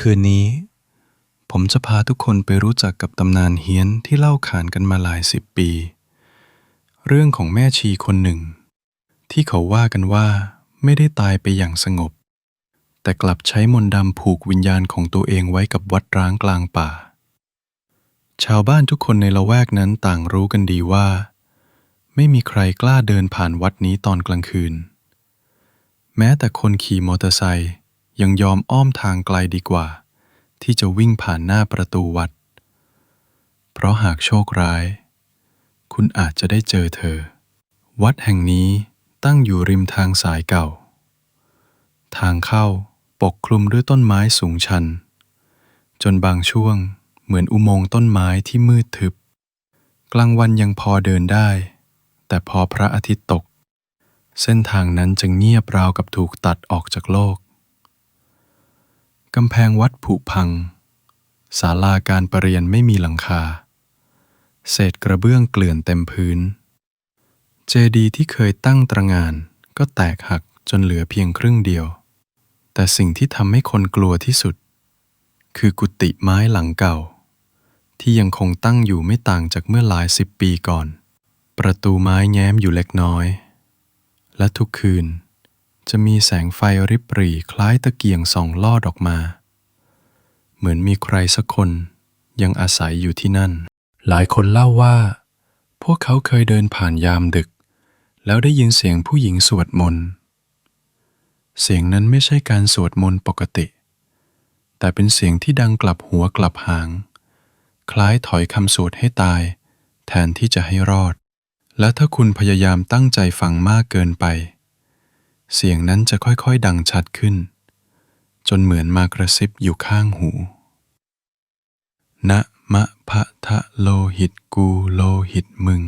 คืนนี้ ผมจะพาทุกคนไปรู้จักกับตำนานเฮี้ยนที่เล่าขานกันมาหลายสิบปี เรื่องของแม่ชีคนหนึ่ง ที่เขาว่ากันว่าไม่ได้ตายไปอย่างสงบ แต่กลับใช้มนต์ดำผูกวิญญาณของตัวเองไว้กับวัดร้างกลางป่า ชาวบ้านทุกคนในละแวกนั้นต่างรู้กันดีว่า ไม่มีใครกล้าเดินผ่านวัดนี้ตอนกลางคืน แม้แต่คนขี่มอเตอร์ไซค์ ยังยอมอ้อมทางไกลดีกว่า ที่จะวิ่งผ่านหน้าประตูวัด เพราะหากโชคร้าย คุณอาจจะได้เจอเธอ วัดแห่งนี้ตั้งอยู่ริมทางสายเก่า ทางเข้าปกคลุมด้วยต้นไม้สูงชัน จนบางช่วงเหมือนอุโมงค์ต้นไม้ที่มืดทึบ กลางวันยังพอเดินได้ แต่พอพระอาทิตย์ตก เส้นทางนั้นจะเงียบราวกับถูกตัดออกจากโลก กำแพงวัดผุพัง ศาลาการประเรียนไม่มีหลังคา เศษกระเบื้องเกลื่อนเต็มพื้น เจดีย์ที่เคยตั้งตระหงานก็แตกหักจนเหลือเพียงครึ่งเดียว แต่สิ่งที่ทำให้คนกลัวที่สุด คือกุฏิไม้หลังเก่า ที่ยังคงตั้งอยู่ไม่ต่างจากเมื่อหลายสิบปีก่อน ประตูไม้แง้มอยู่เล็กน้อย และทุกคืน จะมีแสงไฟริบหรี่คล้ายตะเกียงส่องลอดออกมา เหมือนมีใครสักคนยังอาศัยอยู่ที่นั่น หลายคนเล่าว่า พวกเขาเคยเดินผ่านยามดึก แล้วได้ยินเสียงผู้หญิงสวดมนต์ เสียงนั้นไม่ใช่การสวดมนต์ปกติ แต่เป็นเสียงที่ดังกลับหัวกลับหาง คล้ายถอยคำสวดให้ตาย แทนที่จะให้รอด และถ้าคุณพยายามตั้งใจฟังมากเกินไป เสียงนั้นจะค่อยๆ ดังชัดขึ้น จนเหมือนมากระซิบอยู่ข้างหู นะมะพะทะโลหิตกูโลหิตมึง